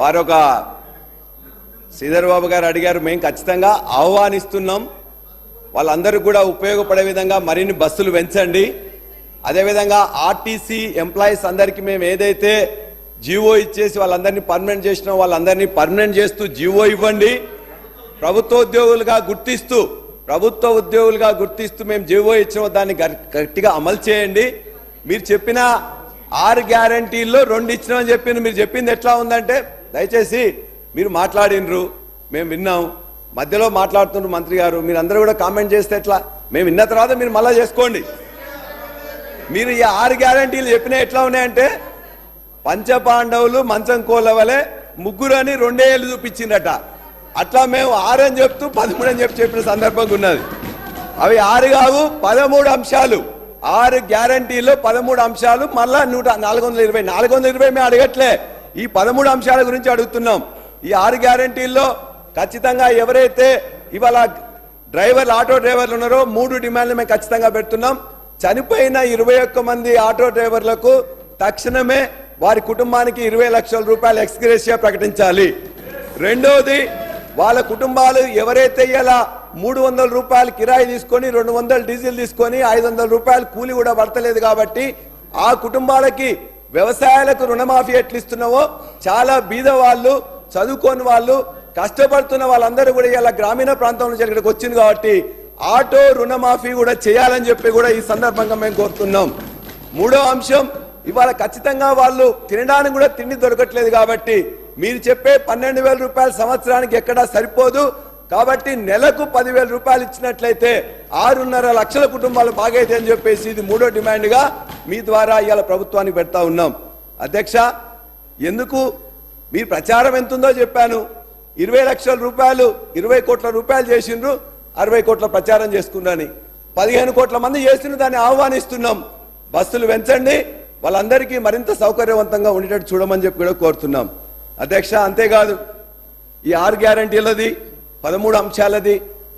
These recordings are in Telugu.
వారు ఒక శ్రీధర్ బాబు గారు అడిగారు మేము ఖచ్చితంగా ఆహ్వానిస్తున్నాం. వాళ్ళందరూ కూడా ఉపయోగపడే విధంగా మరిన్ని బస్సులు పెంచండి. అదేవిధంగా ఆర్టీసీ ఎంప్లాయీస్ అందరికీ మేము ఏదైతే జీవో ఇచ్చేసి వాళ్ళందరినీ పర్మనెంట్ చేసినాం వాళ్ళందరినీ పర్మనెంట్ చేస్తూ జీవో ఇవ్వండి. ప్రభుత్వ ఉద్యోగులుగా గుర్తిస్తూ ప్రభుత్వ ఉద్యోగులుగా గుర్తిస్తూ మేము జీవో ఇచ్చిన దాన్ని గట్టిగా అమలు చేయండి. మీరు చెప్పిన ఆరు గ్యారంటీల్లో రెండు ఇచ్చినామని చెప్పింది మీరు చెప్పింది ఎట్లా ఉందంటే దయచేసి మీరు మాట్లాడినరు మేము విన్నాం. మధ్యలో మాట్లాడుతున్నారు మంత్రి గారు. మీరు అందరూ కూడా కామెంట్ చేస్తే ఎట్లా? మేము విన్న తర్వాత మీరు మళ్ళా చేసుకోండి. మీరు ఈ ఆరు గ్యారంటీలు చెప్పిన ఎట్లా ఉన్నాయంటే పంచపాండవులు మంచం కోళ్ళ వలె ముగ్గురు అని రెండే ఏళ్ళు చూపించిందట అట్లా మేము ఆరు అని చెప్తూ పదమూడు అని చెప్పి చెప్పిన సందర్భంగా ఉన్నది. అవి ఆరు కావు పదమూడు అంశాలు. ఆరు గ్యారంటీలో పదమూడు అంశాలు మళ్ళా నూట నాలుగు వందల ఇరవై నాలుగు వందల ఇరవై మేము అడగట్లే. ఈ పదమూడు అంశాల గురించి అడుగుతున్నాం. ఈ ఆరు గ్యారంటీల్లో ఖచ్చితంగా ఎవరైతే ఇవాళ డ్రైవర్లు ఆటో డ్రైవర్లు ఉన్నారో మూడు డిమాండ్లు మేము ఖచ్చితంగా పెడుతున్నాం. చనిపోయిన ఇరవై ఒక్క మంది ఆటో డ్రైవర్లకు తక్షణమే వారి కుటుంబానికి ఇరవై లక్షల రూపాయలు ఎక్స్గ్రేషియా ప్రకటించాలి. రెండవది వాళ్ళ కుటుంబాలు ఎవరైతే ఇలా మూడు వందల రూపాయలు కిరాయి తీసుకొని రెండు వందలు డీజిల్ తీసుకొని ఐదు వందల రూపాయలు కూలి కూడా పడతలేదు కాబట్టి ఆ కుటుంబాలకి వ్యవసాయాలకు రుణమాఫీ ఎట్లు ఇస్తున్నావో చాలా బీద వాళ్ళు చదువుకోని వాళ్ళు కష్టపడుతున్న వాళ్ళందరూ కూడా ఇలా గ్రామీణ ప్రాంతం నుంచి ఇక్కడికి వచ్చింది కాబట్టి ఆటో రుణమాఫీ కూడా చేయాలని చెప్పి కూడా ఈ సందర్భంగా మేము కోరుతున్నాం. మూడో అంశం ఇవాళ ఖచ్చితంగా వాళ్ళు తినడానికి కూడా తిండి దొరకట్లేదు కాబట్టి మీరు చెప్పే పన్నెండు వేల రూపాయల సంవత్సరానికి ఎక్కడా సరిపోదు. కాబట్టి నెలకు పదివేల రూపాయలు ఇచ్చినట్లయితే ఆరున్నర లక్షల కుటుంబాలు బాగైతే అని చెప్పేసి ఇది మూడో డిమాండ్గా మీ ద్వారా ఇవాళ ప్రభుత్వానికి పెడతా ఉన్నాం. అధ్యక్ష ఎందుకు? మీ ప్రచారం ఎంతుందో చెప్పాను. ఇరవై లక్షల రూపాయలు ఇరవై కోట్ల రూపాయలు చేసిండ్రు అరవై కోట్ల ప్రచారం చేసుకున్నాని పదిహేను కోట్ల మంది చేసిన దాన్ని ఆహ్వానిస్తున్నాం. బస్సులు పెంచండి వాళ్ళందరికీ మరింత సౌకర్యవంతంగా ఉండేటట్టు చూడమని చెప్పి కూడా కోరుతున్నాం. అధ్యక్ష అంతేకాదు ఈ ఆరు గ్యారంటీలది పదమూడు అంశాలది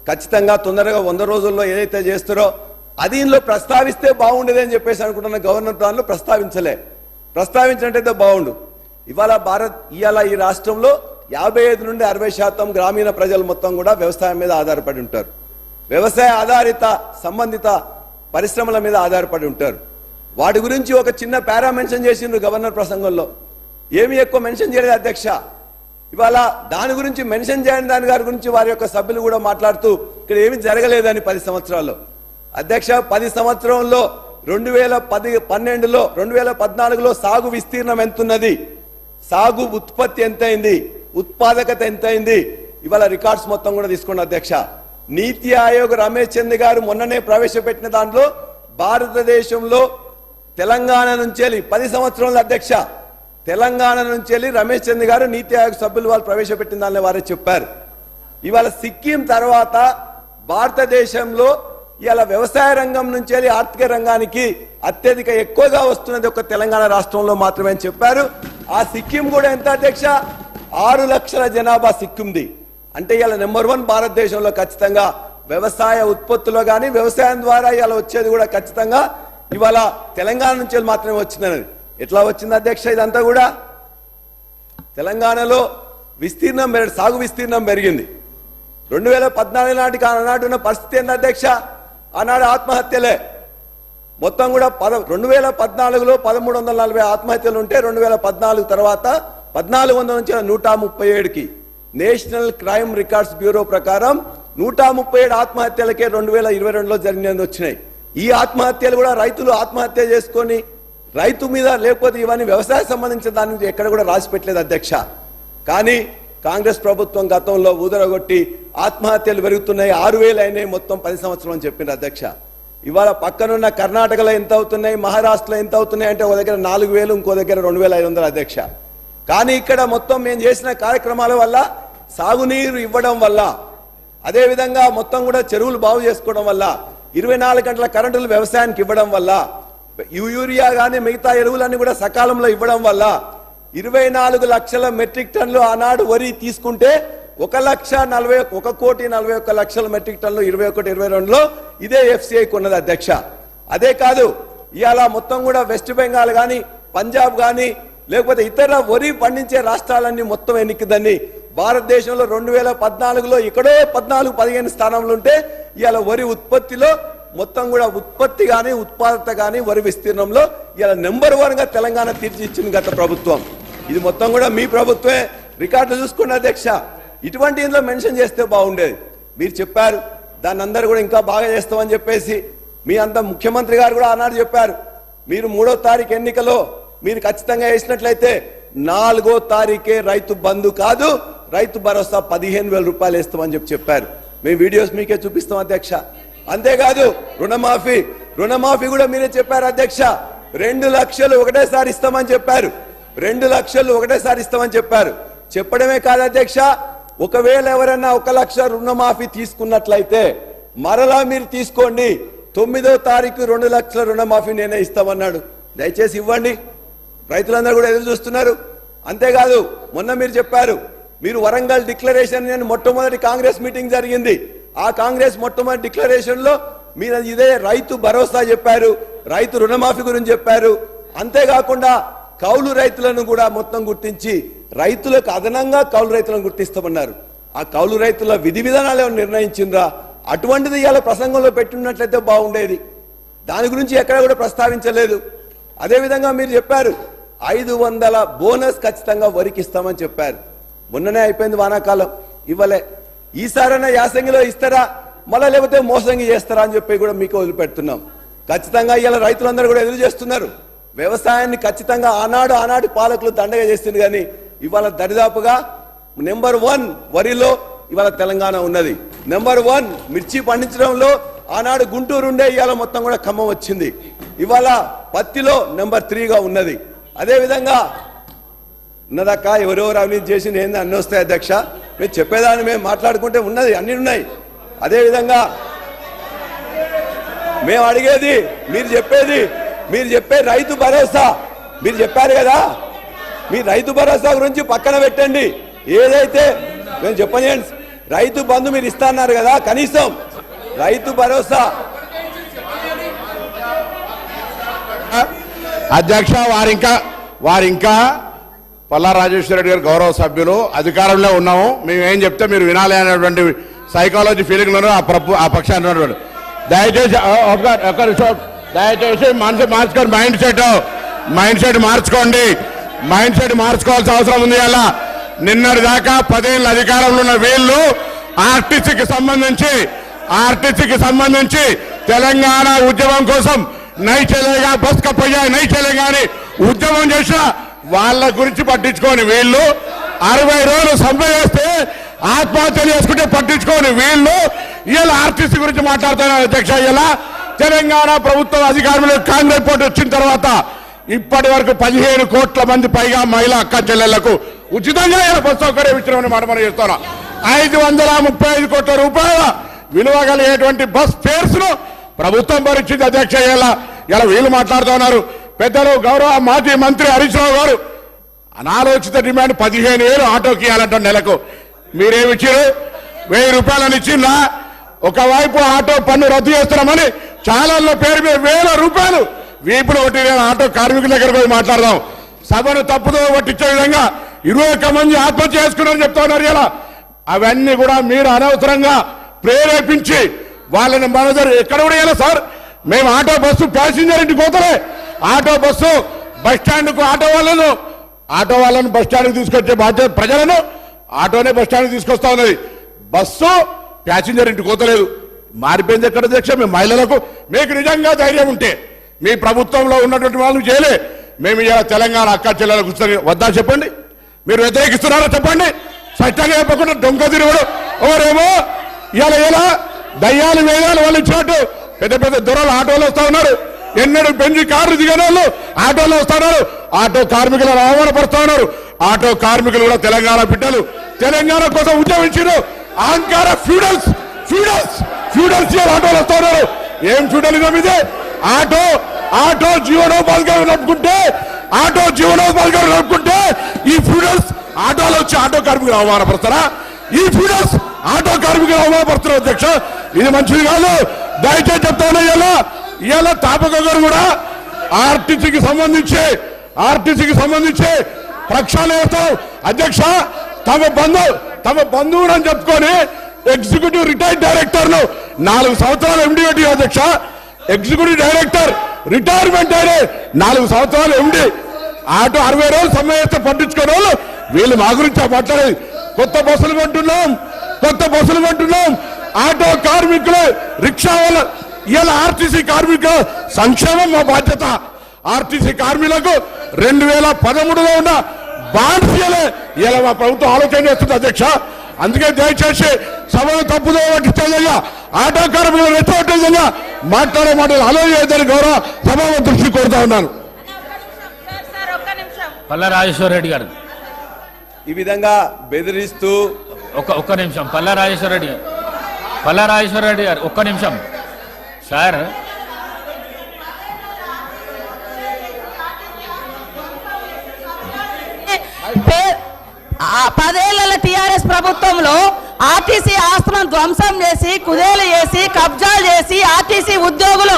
ఖచ్చితంగా తొందరగా వంద రోజుల్లో ఏదైతే చేస్తారో అది ఇందులో ప్రస్తావిస్తే బాగుండేది అని చెప్పేసి అనుకుంటున్న గవర్నర్ దానిలో ప్రస్తావించలే. ప్రస్తావించినట్టయితే బాగుండు. ఇవాళ భారత్ ఇవాళ ఈ రాష్ట్రంలో యాభై ఐదు నుండి అరవై శాతం గ్రామీణ ప్రజలు మొత్తం కూడా వ్యవసాయం మీద ఆధారపడి ఉంటారు. వ్యవసాయ ఆధారిత సంబంధిత పరిశ్రమల మీద ఆధారపడి ఉంటారు. వాటి గురించి ఒక చిన్న పారా మెన్షన్ చేసిండ్రు గవర్నర్ ప్రసంగంలో. ఏమి ఎక్కువ మెన్షన్ చేయలేదు అధ్యక్ష. ఇవాళ దాని గురించి మెన్షన్ చేయని దాని గారి గురించి వారి యొక్క సభ్యులు కూడా మాట్లాడుతూ ఇక్కడ ఏమి జరగలేదని పది సంవత్సరాల్లో. అధ్యక్ష పది సంవత్సరంలో రెండు వేల పది పన్నెండులో రెండు వేల పద్నాలుగులో సాగు విస్తీర్ణం ఎంతున్నది? సాగు ఉత్పత్తి ఎంతైంది? ఉత్పాదకత ఎంతైంది? ఇవాళ రికార్డ్స్ మొత్తం కూడా తీసుకోండి అధ్యక్ష. నీతి ఆయోగ్ రమేష్ చంద్ గారు మొన్ననే ప్రవేశపెట్టిన దాంట్లో భారతదేశంలో తెలంగాణ నుంచి వెళ్ళి పది సంవత్సరాల అధ్యక్ష. తెలంగాణ నుంచి వెళ్ళి రమేష్ చంద్ గారు నీతి ఆయోగ్ సభ్యులు వాళ్ళు ప్రవేశపెట్టిన దానిలో వారే చెప్పారు. ఇవాళ సిక్కిం తర్వాత భారతదేశంలో ఇవాళ వ్యవసాయ రంగం నుంచి వెళ్ళి ఆర్థిక రంగానికి అత్యధిక ఎక్కువగా వస్తున్నది ఒక తెలంగాణ రాష్ట్రంలో మాత్రమే అని చెప్పారు. ఆ సిక్కిం కూడా ఎంత అధ్యక్ష? ఆరు లక్షల జనాభా సిక్కింది. అంటే ఇవాళ నెంబర్ వన్ భారతదేశంలో ఖచ్చితంగా వ్యవసాయ ఉత్పత్తులో కానీ వ్యవసాయం ద్వారా ఇవాళ వచ్చేది కూడా ఖచ్చితంగా ఇవాళ తెలంగాణ నుంచి వెళ్ళి మాత్రమే వచ్చిందన్నది. ఎట్లా వచ్చింది అధ్యక్ష ఇదంతా కూడా? తెలంగాణలో విస్తీర్ణం పెరగ సాగు విస్తీర్ణం పెరిగింది. రెండు వేల పద్నాలుగు నాటికి ఆనాడు ఉన్న పరిస్థితి ఏంటి అధ్యక్ష? ఆనాడు ఆత్మహత్యలే. మొత్తం కూడా పద రెండు వేల పద్నాలుగులో పదమూడు వందల నలభై ఆత్మహత్యలు ఉంటే రెండు వేల పద్నాలుగు తర్వాత పద్నాలుగు వందల నుంచి నూట ముప్పై ఏడుకి నేషనల్ క్రైమ్ రికార్డ్స్ బ్యూరో ప్రకారం నూట ముప్పై ఏడు ఆత్మహత్యలకే రెండు వేల ఇరవై రెండులో జరిగినది వచ్చినాయి. ఈ ఆత్మహత్యలు కూడా రైతులు ఆత్మహత్య చేసుకొని రైతు మీద లేకపోతే ఇవన్నీ వ్యవసాయ సంబంధించిన దాని నుంచి ఎక్కడ కూడా రాసి పెట్టలేదు అధ్యక్ష. కానీ కాంగ్రెస్ ప్రభుత్వం గతంలో ఊదరగొట్టి ఆత్మహత్యలు పెరుగుతున్నాయి. ఆరు వేలు అయినాయి మొత్తం పది సంవత్సరం అని చెప్పింది అధ్యక్ష. ఇవాళ పక్కనున్న కర్ణాటకలో ఎంత అవుతున్నాయి? మహారాష్ట్రలో ఎంత అవుతున్నాయి అంటే ఒక దగ్గర నాలుగు వేలు ఇంకో దగ్గర రెండు వేల ఐదు వందల అధ్యక్ష. కానీ ఇక్కడ మొత్తం మేము చేసిన కార్యక్రమాల వల్ల సాగునీరు ఇవ్వడం వల్ల అదేవిధంగా మొత్తం కూడా చెరువులు బాగు చేసుకోవడం వల్ల ఇరవై నాలుగు గంటల కరెంటులు వ్యవసాయానికి ఇవ్వడం వల్ల యూరియా కానీ మిగతా ఎరువులన్నీ కూడా సకాలంలో ఇవ్వడం వల్ల ఇరవై నాలుగు లక్షల మెట్రిక్ టన్లు ఆనాడు వరి తీసుకుంటే ఒక లక్ష నలభై ఒక కోటి నలభై ఒక్క లక్షల మెట్రిక్ టన్లు ఇరవై ఒకటి ఇరవై రెండులో ఇదే ఎఫ్సిఐ కొన్నది అధ్యక్ష. అదే కాదు ఇవాళ మొత్తం కూడా వెస్ట్ బెంగాల్ కానీ పంజాబ్ కానీ లేకపోతే ఇతర వరి పండించే రాష్ట్రాలన్నీ మొత్తం ఎన్నికదని భారతదేశంలో రెండు వేల పద్నాలుగులో ఇక్కడో పద్నాలుగు పదిహేను స్థానంలో ఉంటే ఇవాళ వరి ఉత్పత్తిలో మొత్తం కూడా ఉత్పత్తి కానీ ఉత్పాదకత కానీ వరి విస్తీర్ణంలో ఇలా నెంబర్ వన్గా తెలంగాణ తీర్చిచ్చింది గత ప్రభుత్వం. ఇది మొత్తం కూడా మీ ప్రభుత్వమే. రికార్డులు చూసుకున్న అధ్యక్ష. ఇటువంటి ఇందులో మెన్షన్ చేస్తే బాగుండేది. మీరు చెప్పారు దాన్ని అందరు కూడా ఇంకా బాగా చేస్తామని చెప్పేసి మీ అంత ముఖ్యమంత్రి గారు కూడా ఆనాడు చెప్పారు. మీరు మూడో తారీఖు ఎన్నికలో మీరు ఖచ్చితంగా వేసినట్లయితే నాలుగో తారీఖే రైతు బంధు కాదు రైతు భరోసా పదిహేను వేల రూపాయలు వేస్తామని చెప్పి చెప్పారు. మేము వీడియోస్ మీకే చూపిస్తాం అధ్యక్ష. అంతేకాదు రుణమాఫీ. రుణమాఫీ కూడా మీరే చెప్పారు అధ్యక్ష. రెండు లక్షలు ఒకటేసారి ఇస్తామని చెప్పారు. రెండు లక్షలు ఒకటేసారి ఇస్తామని చెప్పారు. చెప్పడమే కాదు అధ్యక్ష ఒకవేళ ఎవరైనా ఒక లక్ష రుణమాఫీ తీసుకున్నట్లయితే మరలా మీరు తీసుకోండి. తొమ్మిదో తారీఖు రెండు లక్షల రుణమాఫీ నేనే ఇస్తామన్నాడు. దయచేసి ఇవ్వండి. రైతులందరూ కూడా ఎదురు చూస్తున్నారు. అంతేకాదు మొన్న మీరు చెప్పారు మీరు వరంగల్ డిక్లరేషన్ నేను మొట్టమొదటి కాంగ్రెస్ మీటింగ్ జరిగింది. ఆ కాంగ్రెస్ మొట్టమొదటి డిక్లరేషన్లో మీరు ఇదే రైతు భరోసా చెప్పారు రైతు రుణమాఫీ గురించి చెప్పారు. అంతేకాకుండా కౌలు రైతులను కూడా మొత్తం గుర్తించి రైతులకు అదనంగా కౌలు రైతులను గుర్తిస్తామన్నారు. ఆ కౌలు రైతుల విధి విధానాలు ఏమైనా అటువంటిది ఇవాళ ప్రసంగంలో పెట్టినట్లయితే బాగుండేది. దాని గురించి ఎక్కడ కూడా ప్రస్తావించలేదు. అదేవిధంగా మీరు చెప్పారు ఐదు వందల బోనస్ ఖచ్చితంగా వరికి ఇస్తామని చెప్పారు. మొన్ననే అయిపోయింది వానాకాలం. ఇవ్వలే. ఈసారైనా యాసంగిలో ఇస్తారా? మళ్ళా లేకపోతే మోసంగి చేస్తారా అని చెప్పి కూడా మీకు వదిలిపెడుతున్నాం. ఖచ్చితంగా ఇవాళ రైతులందరూ కూడా ఎదురు చేస్తున్నారు. వ్యవసాయాన్ని ఖచ్చితంగా ఆనాడు ఆనాటి పాలకులు దండగా చేస్తుంది కానీ ఇవాళ దరిదాపుగా నెంబర్ వన్ వరిలో ఇవాళ తెలంగాణ ఉన్నది. నెంబర్ వన్ మిర్చి పండించడంలో ఆనాడు గుంటూరు ఉండే ఇవాళ మొత్తం కూడా ఖమ్మం వచ్చింది. ఇవాళ పత్తిలో నెంబర్ త్రీగా ఉన్నది. అదేవిధంగా ఉన్నదక్క ఎవరెవరు అవినీతి చేసింది ఏంది? అన్నొస్తాయి అధ్యక్ష. మేము చెప్పేదాన్ని మేము మాట్లాడుకుంటే ఉన్నది అన్ని ఉన్నాయి. అదేవిధంగా మేము అడిగేది మీరు చెప్పేది మీరు చెప్పే రైతు భరోసా. మీరు చెప్పారు కదా? మీ రైతు భరోసా గురించి పక్కన పెట్టండి. ఏదైతే మేము చెప్పనియండి రైతు బంధు మీరు ఇస్తా అన్నారు కదా కనీసం రైతు భరోసా. అధ్యక్ష వారింకా వారింకా పల్లా రాజేశ్వర రెడ్డి గారు గౌరవ సభ్యులు అధికారంలో ఉన్నాము. మేము ఏం చెప్తే మీరు వినాలి అనేటువంటి సైకాలజీ ఫీలింగ్లోనూ ఆ ప్రభు ఆ పక్షాన్ని ఉన్నటువంటి దయచేసి దయచేసి మనసు మార్చుకోండి. మైండ్ సెట్ మైండ్ సెట్ మార్చుకోండి. మైండ్ సెట్ మార్చుకోవాల్సిన అవసరం ఉంది అలా నిన్నటి దాకా పదేళ్ళ అధికారంలో ఉన్న వీళ్ళు ఆర్టీసీకి సంబంధించి ఆర్టీసీకి సంబంధించి తెలంగాణ ఉద్యమం కోసం నై చెలేగా బస్ కప్పయ్యా నై చెలేగా అని ఉద్యమం చేసిన వాళ్ళ గురించి పట్టించుకోని వీళ్ళు అరవై రోజులు సమ్మె చేస్తే ఆత్మహత్యలు చేసుకుంటే పట్టించుకోని వీళ్ళు ఇలా ఆర్టీసీ గురించి మాట్లాడుతున్నారు అధ్యక్ష. ఇలా తెలంగాణ ప్రభుత్వం అధికారంలో కాంగ్రెస్ పోటీ వచ్చిన తర్వాత ఇప్పటి వరకు పదిహేను కోట్ల మంది పైగా మహిళా అక్క చెల్లెళ్ళకు ఉచితంగా బస్సు బస్ సౌకర్యం ఇచ్చినామని మాట మనం చేస్తున్నాం. ఐదు వందల ముప్పై ఐదు కోట్ల రూపాయల విలువ కలిగేటువంటి బస్ ఫేర్స్ను ప్రభుత్వం భరించింది అధ్యక్ష. ఇలా ఇలా వీళ్ళు మాట్లాడుతున్నారు. పెద్దలు గౌరవ మాజీ మంత్రి హరీష్ రావు గారు అనాలోచిత డిమాండ్ పదిహేను వేలు ఆటోకి ఇవ్వాలంట నెలకు. మీరేమిచ్చారు వెయ్యి రూపాయలని ఇచ్చిందా ఒకవైపు ఆటో పన్ను రద్దు చేస్తున్నామని చాలా పేరు మీద వేల రూపాయలు. వీపులు ఒకటి ఆటో కార్మికుల దగ్గర పోయి మాట్లాడదాం. సభను తప్పుదో పట్టించే విధంగా ఇరవై ఒక్క మంది ఆత్మహత్య చేసుకున్నారని చెప్తా ఉన్నారు ఇలా. అవన్నీ కూడా మీరు అనవసరంగా ప్రేరేపించి వాళ్ళని మన ఎక్కడ కూడా ఇలా సార్. మేము ఆటో బస్సు ప్యాసింజర్ ఇంటికి పోతలే. ఆటో బస్సు బస్కు ఆటో వాళ్ళను ఆటో వాళ్ళను బస్ తీసుకొచ్చే బాధ్యత ప్రజలను ఆటోనే బస్ తీసుకొస్తా ఉన్నది. బస్సు ప్యాసింజర్ ఇంటికి పోతలేదు మారిపోయింది ఎక్కడ అధ్యక్ష? మీ మహిళలకు. మీకు నిజంగా ధైర్యం ఉంటే మీ ప్రభుత్వంలో ఉన్నటువంటి వాళ్ళు చేయలే. మేము ఇలా తెలంగాణ అక్క చెల్లెలకు కూర్చొని వద్దా చెప్పండి? మీరు వ్యతిరేకిస్తున్నారో చెప్పండి? స్పష్టంగా చెప్పకుండా డొంక తిరుగుడు. ఎవరేమో? ఇలా ఇలా దయ్యాలు వేదాలు వాళ్ళు ఇచ్చినట్టు పెద్ద పెద్ద దొరలు ఆటోలు వస్తూ ఉన్నారు. ఎన్నడూ పెంచి కార్లు దిగిన ఆటోలో వస్తా ఆటో కార్మికులను అవమానపరుస్తా ఉన్నారు ఆటో కార్మికులు కూడా తెలంగాణ బిడ్డలు. తెలంగాణ కోసం ఉద్యమించారు. అహంకార ఫ్యూడల్స్ ఫ్యూడల్స్ ఫ్యూడల్స్ ఆటోలు వస్తా ఉన్నారు ఏం ఫ్యూడలిజం ఇది ఆటో ఆటో జీవనోపాధిగా నడుపుకుంటే ఆటో జీవనోపాధిగా నడుపుకుంటే ఈ ఫ్యూడల్స్ ఆటోలో వచ్చి ఆటో కార్మికులు అవమానపడతారా ఈ ఫ్యూడల్స్ ఆటో కార్మికులు అవమానపడుతున్నారు అధ్యక్ష. ఇది మంచిది కాదు. దయచేసి చెప్తాను ఇలా ఇవాళ తాపక గారు కూడా ఆర్టీసీకి సంబంధించి ఆర్టీసీకి సంబంధించి ప్రక్షాళన చేస్తాం అధ్యక్ష తమ బంధు తమ బంధువుడు అని చెప్పుకొని ఎగ్జిక్యూటివ్ రిటైర్డ్ డైరెక్టర్ను నాలుగు సంవత్సరాలు ఎండి పెట్టి అధ్యక్ష ఎగ్జిక్యూటివ్ డైరెక్టర్ రిటైర్మెంట్ అయిన నాలుగు సంవత్సరాలు ఎండి ఆటో అరవై రోజులు సమయం పట్టించుకునే వాళ్ళు వీళ్ళు మా గురించి మాట్లాడేది. కొత్త బస్సులు కొంటున్నాం కొత్త బస్సులు కొంటున్నాం. ఆటో కార్మికులు రిక్షా వాళ్ళ ఇవాళ ఆర్టీసీ కార్మికుల సంక్షేమం మా బాధ్యత. ఆర్టీసీ కార్మికులకు రెండు వేల పదమూడులో ఉన్న ఇవ్వలే. ఇలా మా ప్రభుత్వం ఆలోచన చేస్తుంది అధ్యక్ష. అందుకే దయచేసి సభను తప్పుదో పట్టించేదయ్యా ఆటో కార్మికులు రెచ్చగొట్టేదయ్యా. మాట్లాడే మాటలు ఆలోచించదని గౌరవ సభాపతి దృష్టి కోరుతా ఉన్నాను. సార్ సార్ ఒక్క నిమిషం పల్ల రాజేశ్వర రెడ్డి గారు. ఈ విధంగా బెదిరిస్తూ ఒక్క ఒక్క నిమిషం. పల్ల రాజేశ్వర రెడ్డి గారు. పల్ల రాజేశ్వర రెడ్డి గారు ఒక్క నిమిషం. సార్? పే- పదేళ్ళ టిఆర్ఎస్ ప్రభుత్వంలో ఆర్టీసీ ఆస్తులను ధ్వంసం చేసి కుదేలు చేసి కబ్జాలు చేసి ఆర్టీసీ ఉద్యోగులు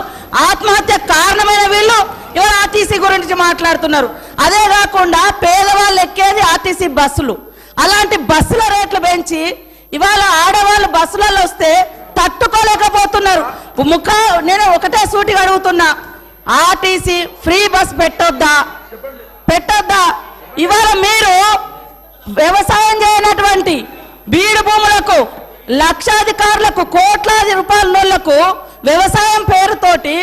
ఆత్మహత్య కారణమైన వీళ్ళు ఇవాళ ఆర్టీసీ గురించి మాట్లాడుతున్నారు? అదే కాకుండా పేదవాళ్ళు ఎక్కేది ఆర్టీసీ బస్సులు. అలాంటి బస్సుల రేట్లు పెంచి ఇవాళ ఆడవాళ్ళు బస్సులలో వస్తే తట్టుకోలేకపోతున్నారు. ముఖ నేను ఒకటే సూటిగా అడుగుతున్నా. ఆర్టీసీ ఫ్రీ బస్ పెట్టొద్దా? పెట్టొద్దా? ఇవాళ మీరు వ్యవసాయం చేయనటువంటి బీడు భూములకు లక్షాధికారులకు కోట్లాది రూపాయల వ్యవసాయం పేరుతోటి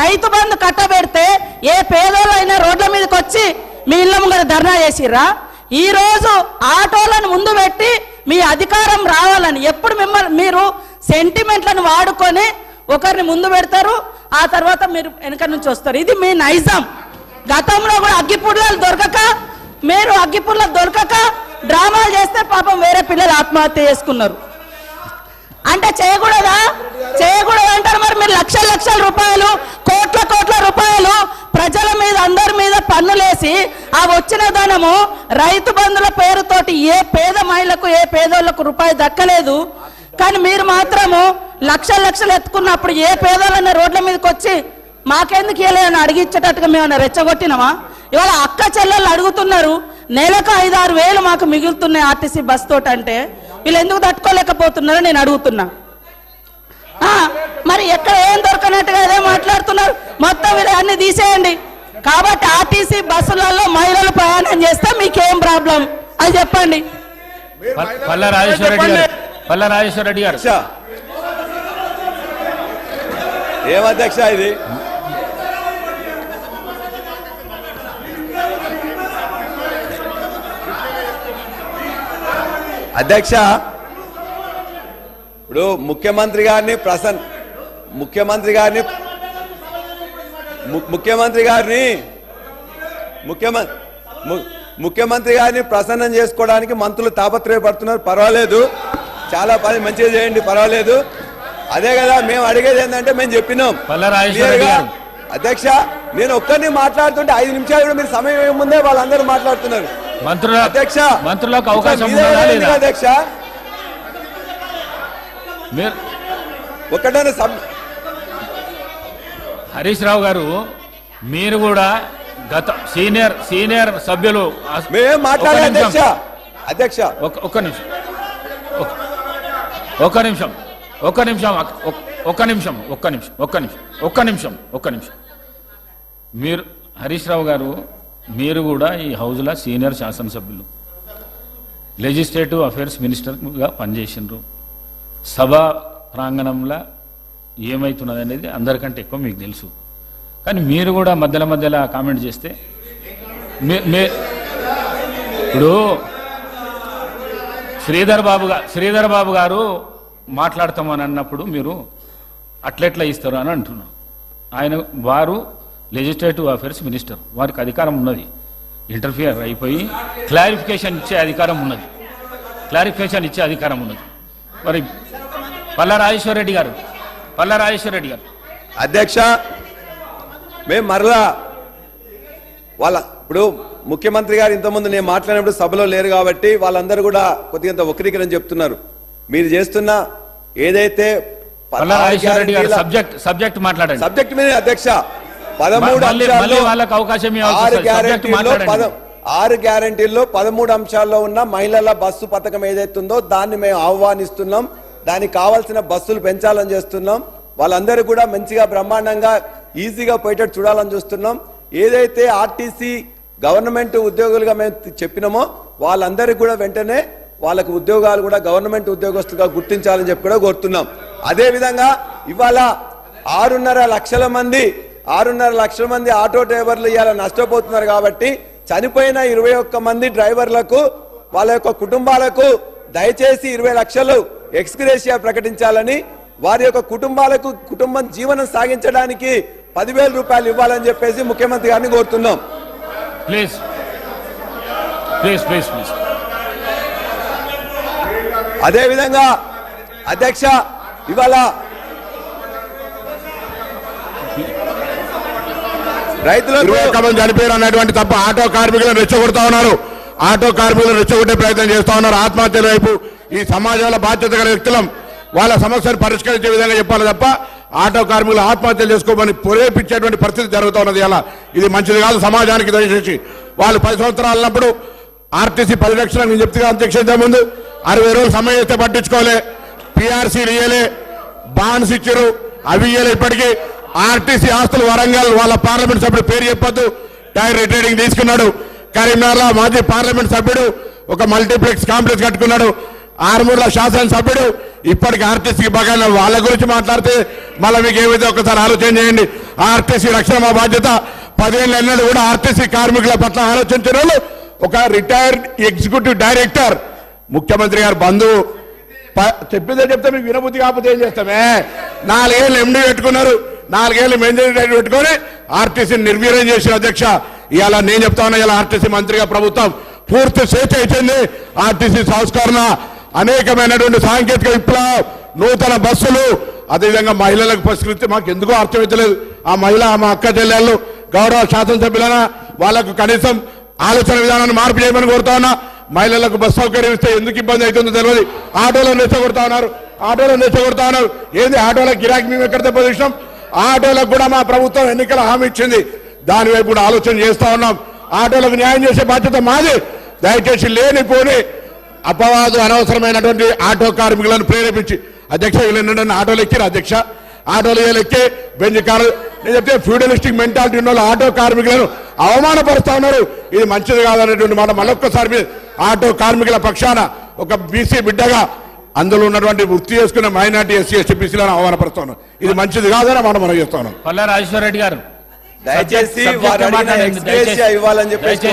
రైతు బంధు కట్టబెడితే ఏ పేదోళ్ళైనా రోడ్ల మీదకి వచ్చి మీ ఇళ్ళ ముంగర ధర్నా చేసిర్రా? ఈరోజు ఆటోలను ముందు పెట్టి మీ అధికారం రావాలని ఎప్పుడు మిమ్మల్ని మీరు సెంటిమెంట్లను వాడుకొని ఒకరిని ముందు పెడతారు ఆ తర్వాత మీరు వెనక నుంచి వస్తారు. ఇది మీ నైజం. గతంలో కూడా అగ్గిపుల్లలు దొరకక మీరు అగ్గిపుల్ల దొరకక డ్రామాలు చేస్తే పాపం వేరే పిల్లలు ఆత్మహత్య చేసుకున్నారు. అంటే చేయకూడదా? చేయకూడదు అంటారు మరి మీరు లక్షల లక్షల రూపాయలు కోట్ల కోట్ల రూపాయలు ప్రజల మీద అందరి మీద పన్నులేసి ఆ వచ్చిన ధనము రైతు బంధుల పేరుతోటి ఏ పేద మహిళకు ఏ పేదోళ్ళకు రూపాయి దక్కలేదు. కానీ మీరు మాత్రము లక్షల లక్షలు ఎత్తుకున్నప్పుడు ఏ పేదలన్న రోడ్ల మీదకి వచ్చి మాకెందుకు ఇవ్వలేదని అడిగించేటట్టుగా మేము రెచ్చగొట్టినామా? ఇవాళ అక్క చెల్లెళ్ళు అడుగుతున్నారు నెలకు ఐదు ఆరు వేలు మాకు మిగులుతున్నాయి ఆర్టీసీ బస్ తోటి అంటే వీళ్ళు ఎందుకు తట్టుకోలేకపోతున్నారో నేను అడుగుతున్నా. మరి ఎక్కడ ఏం దొరకనట్టుగా అదే మాట్లాడుతున్నారు? మొత్తం వీళ్ళు అన్ని తీసేయండి. కాబట్టి ఆర్టీసీ బస్సులలో మహిళలు ప్రయాణం చేస్తే మీకేం ప్రాబ్లం? అది చెప్పండి. పల్ల రాజేశ్వర రెడ్డి గారు. ఏం అధ్యక్ష ఇది? అధ్యక్ష ఇప్పుడు ముఖ్యమంత్రి గారిని ప్రసన్ ముఖ్యమంత్రి గారిని ము- ముఖ్యమంత్రి గారిని ముఖ్యమంత్రి ముఖ్యమంత్రి గారిని ప్రసన్నం చేసుకోవడానికి మంత్రులు తాపత్రయపడుతున్నారు. పర్వాలేదు. చాలా పని మంచిగా చేయండి పర్వాలేదు. అదే కదా మేము అడిగేది ఏంటంటే మేము చెప్పినాం. అధ్యక్ష నేను ఒక్కరిని మాట్లాడుతుంటే ఐదు నిమిషాలు కూడా మీరు సమయం ముందే వాళ్ళందరూ మాట్లాడుతున్నారు. మంత్రుల అధ్యక్ష మంత్రులకు అవకాశం అధ్యక్ష సబ్ హరీష్ రావు గారు మీరు కూడా గత సీనియర్ సీనియర్ సభ్యులు. అధ్యక్ష. అధ్యక్ష ఒక్క నిమిషం. ఒక్క నిమిషం ఒక్క నిమిషం అక్- ఒక్క నిమిషం ఒక్క నిమిషం ఒక్క నిమిషం ఒక్క నిమిషం ఒక్క నిమిషం. మీరు హరీష్ రావు గారు మీరు కూడా ఈ హౌజ్లో సీనియర్ శాసనసభ్యులు. లెజిస్లేటివ్ అఫైర్స్ మినిస్టర్గా పనిచేసినారు సభ ప్రాంగణంలో ఏమవుతున్నది అనేది అందరికంటే ఎక్కువ మీకు తెలుసు. కానీ మీరు కూడా మధ్యలో మధ్యలో కామెంట్ చేస్తే మీ ఇప్పుడు శ్రీధర్ బాబు గారు శ్రీధర్ బాబు గారు మాట్లాడతామని అన్నప్పుడు మీరు అట్లెట్లా ఇస్తారు అని అంటున్నాను ఆయన వారు లెజిస్లేటివ్ అఫైర్స్ మినిస్టర్ వారికి అధికారం ఉన్నది. ఇంటర్ఫియర్ అయిపోయి క్లారిఫికేషన్ ఇచ్చే అధికారం ఉన్నది. క్లారిఫికేషన్ ఇచ్చే అధికారం ఉన్నది. మరి పల్లె రాజేశ్వర రెడ్డి గారు పల్లె రాజేశ్వర రెడ్డి గారు. అధ్యక్ష మేము మరలా వాళ్ళ ఇప్పుడు ముఖ్యమంత్రి గారు ఇంతకుముందు నేను మాట్లాడినప్పుడు సభలో లేరు కాబట్టి వాళ్ళందరూ కూడా కొద్దిగా వక్రీకరణ చెప్తున్నారు. మీరు చేస్తున్న ఏదైతే సబ్జెక్ట్ సబ్జెక్ట్ మాట్లాడండి. సబ్జెక్ట్ మీద అధ్యక్ష. పదమూడు ఆరు గ్యారెంటీల్లో పదమూడు అంశాల్లో ఉన్న మహిళల బస్సు పథకం ఏదైతుందో దాన్ని మేము ఆహ్వానిస్తున్నాం. దానికి కావాల్సిన బస్సులు పెంచాలని చేస్తున్నాం. వాళ్ళందరూ కూడా మంచిగా బ్రహ్మాండంగా ఈజీగా పోయేటట్టు చూడాలని చూస్తున్నాం. ఏదైతే ఆర్టీసీ గవర్నమెంట్ ఉద్యోగులుగా మేము చెప్పినామో వాళ్ళందరికీ కూడా వెంటనే వాళ్ళకు ఉద్యోగాలు కూడా గవర్నమెంట్ ఉద్యోగస్తులుగా గుర్తించాలని చెప్పి కూడా కోరుతున్నాం. అదే విధంగా ఇవాళ ఆరున్నర లక్షల మంది ఆరున్నర లక్షల మంది ఆటో డ్రైవర్లు ఇవాళ నష్టపోతున్నారు కాబట్టి చనిపోయిన ఇరవై ఒక్క మంది డ్రైవర్లకు వాళ్ళ యొక్క కుటుంబాలకు దయచేసి ఇరవై లక్షలు ఎక్స్గ్రేషియా ప్రకటించాలని వారి యొక్క కుటుంబాలకు కుటుంబం జీవనం సాగించడానికి పదివేల రూపాయలు ఇవ్వాలని చెప్పేసి ముఖ్యమంత్రి గారిని కోరుతున్నాం. ప్లీజ్ ప్లీజ్ ప్లీజ్ ప్లీజ్ అదే విధంగా అధ్యక్ష ఇవాళ రైతులకు చనిపోయారు అన్నటువంటి తప్ప ఆటో కార్మికులను రెచ్చగొడతా ఉన్నారు. ఆటో కార్మికులను రెచ్చగొట్టే ప్రయత్నం చేస్తా ఉన్నారు. ఆత్మహత్యల వైపు ఈ సమాజంలో బాధ్యత గల వ్యక్తులం. వాళ్ళ సమస్యను పరిష్కరించే విధంగా చెప్పాలి తప్ప ఆటో కార్మికులు ఆత్మహత్యలు చేసుకోమని ప్రేరేపించేటువంటి పరిస్థితి జరుగుతూ ఉన్నది. అలా ఇది మంచిది కాదు సమాజానికి దయచేసి. వాళ్ళు పది సంవత్సరాలు ఉన్నప్పుడు ఆర్టీసీ పరిరక్షణ నేను చెప్తున్నా అధ్యక్ష ముందు. అరవై రోజులు సమయం ఇస్తే పట్టించుకోలే. పిఆర్సీలు ఇయ్యలే. బాండ్స్ ఇచ్చారు అవి ఇయ్యలే ఇప్పటికీ. ఆర్టీసీ ఆస్తులు వరంగల్ వాళ్ళ పార్లమెంట్ సభ్యుడు పేరు చెప్పొద్దు. టైర్ రిటైరింగ్ తీసుకున్నాడు. కరీంనగర్లో మాజీ పార్లమెంట్ సభ్యుడు ఒక మల్టీప్లెక్స్ కాంప్లెక్స్ కట్టుకున్నాడు. ఆరుమూరుల శాసన సభ్యుడు ఇప్పటికి ఆర్టీసీకి బాగా వాళ్ళ గురించి మాట్లాడితే మళ్ళీ మీకు ఏమైతే ఒకసారి ఆలోచన చేయండి. ఆర్టీసీ రక్షణ మా బాధ్యత. పదిహేను ఎన్నడూ కూడా ఆర్టీసీ కార్మికుల పట్ల ఆలోచించిన ఒక రిటైర్డ్ ఎగ్జిక్యూటివ్ డైరెక్టర్ ముఖ్యమంత్రి గారు బంధువు. చెప్పిందే చెప్తే మీకు వినబుద్ధి కాకపోతే ఏం చేస్తామే నాలుగేళ్ళు ఎండి పెట్టుకున్నారు. నాలుగేళ్ళు మెయింటైన్ పెట్టుకొని ఆర్టీసీని నిర్వీర్యం చేసిన అధ్యక్ష. ఇవాళ నేను చెప్తా ఉన్నా ఇలా ఆర్టీసీ మంత్రిగా ప్రభుత్వం పూర్తి స్వేచ్ఛ ఇచ్చింది. ఆర్టీసీ సంస్కరణ అనేకమైనటువంటి సాంకేతిక విప్లవం నూతన బస్సులు అదేవిధంగా మహిళలకు పరిష్కరిస్తే మాకు ఎందుకో అర్థమవుతలేదు ఆ మహిళ మా అక్క చెల్లెళ్ళు గౌరవ శాసనసభ్యులన వాళ్ళకు కనీసం ఆలోచన విధానాన్ని మార్పు చేయమని కోరుతా ఉన్నా. మహిళలకు బస్ సౌకర్యం ఇస్తే ఎందుకు ఇబ్బంది అవుతుందో తెలియదు ఆటోలో రెచ్చగొడతా ఉన్నారు. ఆటోలో రెచ్చగొడతా ఉన్నారు. ఏంది ఆటోల గిరాకీ మేము ఎక్కడ దెబ్బతీసినాం ఆటోలకు కూడా మా ప్రభుత్వం ఎన్నికల హామీ ఇచ్చింది. దాని వైపు కూడా ఆలోచన చేస్తా ఉన్నాం. ఆటోలకు న్యాయం చేసే బాధ్యత మాది. దయచేసి లేనిపోని అపవాదు అనవసరమైనటువంటి ఆటో కార్మికులను ప్రేరేపించి అధ్యక్ష వీళ్ళు ఆటోలు ఎక్కిరు అధ్యక్ష? ఆటోలు ఎక్కి బెంజ్ కారు. నేను చెప్తే ఫ్యూడలిస్టిక్ మెంటాలిటీ ఉన్న వాళ్ళు ఆటో కార్మికులను అవమానపరుస్తా ఉన్నారు. ఇది మంచిది కాదనేటువంటి మాట మరొక్కసారి మీ ఆటో కార్మికుల పక్షాన ఒక బీసీ బిడ్డగా అందులో ఉన్నటువంటి వృత్తి చేసుకున్న మైనార్టీ ఎస్సీ ఎస్టీ బీసీలను అవమానపరుస్తా ఉన్నారు. ఇది మంచిది కాదని మాట మనం చేస్తాను పల్లా రాజేశ్వర రెడ్డి గారు. దయచేసి. ఇవ్వాలని చెప్పేసి